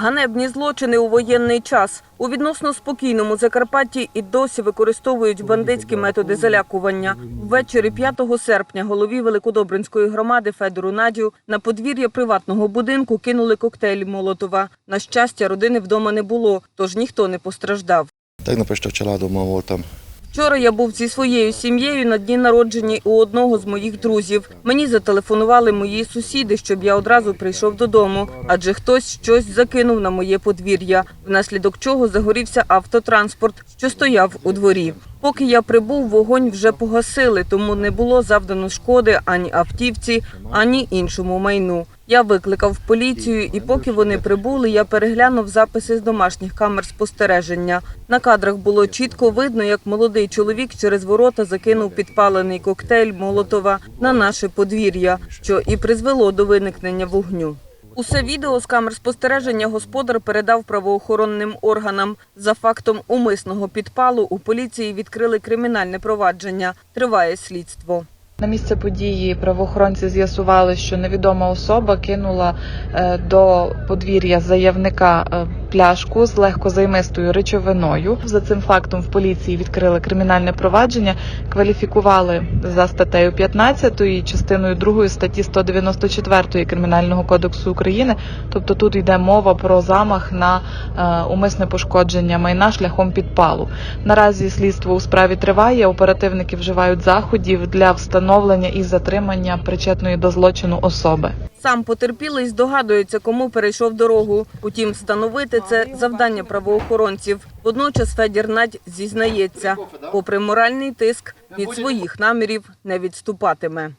Ганебні злочини у воєнний час. У відносно спокійному Закарпатті і досі використовують бандитські методи залякування. Ввечері 5 серпня голові Великодобринської громади Федору Надю на подвір'я приватного будинку кинули коктейль Молотова. На щастя, родини вдома не було, тож ніхто не постраждав. Tegnap este a családommal voltam. Вчора я був зі своєю сім'єю на дні народження у одного з моїх друзів. Мені зателефонували мої сусіди, щоб я одразу прийшов додому, адже хтось щось закинув на моє подвір'я, внаслідок чого загорівся автотранспорт, що стояв у дворі. Поки я прибув, вогонь вже погасили, тому не було завдано шкоди ані автівці, ані іншому майну. Я викликав поліцію, і поки вони прибули, я переглянув записи з домашніх камер спостереження. На кадрах було чітко видно, як молодий чоловік через ворота закинув підпалений коктейль Молотова на наше подвір'я, що і призвело до виникнення вогню. Усе відео з камер спостереження господар передав правоохоронним органам. За фактом умисного підпалу у поліції відкрили кримінальне провадження. Триває слідство. На місце події правоохоронці з'ясували, що невідома особа кинула е, до подвір'я заявника е, пляшку з легкозаймистою речовиною. За цим фактом в поліції відкрили кримінальне провадження, кваліфікували за статтею 15 і частиною 2 статті 194 Кримінального кодексу України. Тобто тут йде мова про замах на е, умисне пошкодження майна шляхом підпалу. Наразі слідство у справі триває. Оперативники вживають заходів для встановлення і затримання причетної до злочину особи. Сам потерпілий здогадується, кому перейшов дорогу. Утім, встановити це завдання правоохоронців. Водночас Федір Надь зізнається, попри моральний тиск, від своїх намірів не відступатиме.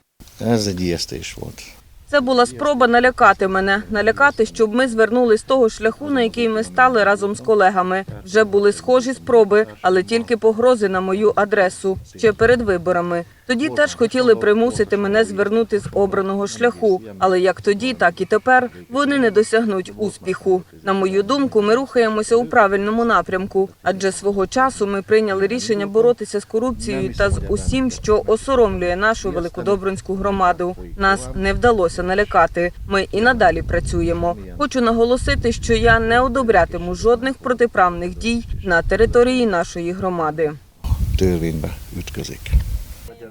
Це була спроба налякати мене, налякати, щоб ми звернули з того шляху, на який ми стали разом з колегами. Вже були схожі спроби, але тільки погрози на мою адресу ще перед виборами. Тоді теж хотіли примусити мене звернути з обраного шляху. Але як тоді, так і тепер вони не досягнуть успіху. На мою думку, ми рухаємося у правильному напрямку, адже свого часу ми прийняли рішення боротися з корупцією та з усім, що осоромлює нашу великодобринську громаду. Нас не вдалося налякати. Ми і надалі працюємо. Хочу наголосити, що я не одобрятиму жодних протиправних дій на території нашої громади.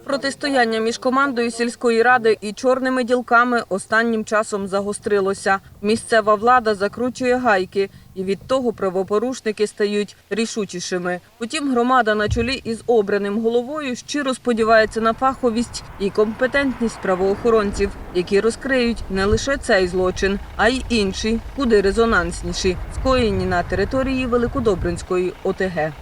Протистояння між командою сільської ради і чорними ділками останнім часом загострилося. Місцева влада закручує гайки, і від того правопорушники стають рішучішими. Утім, громада на чолі із обраним головою щиро сподівається на фаховість і компетентність правоохоронців, які розкриють не лише цей злочин, а й інші, куди резонансніші, скоєні на території Великодобринської ОТГ.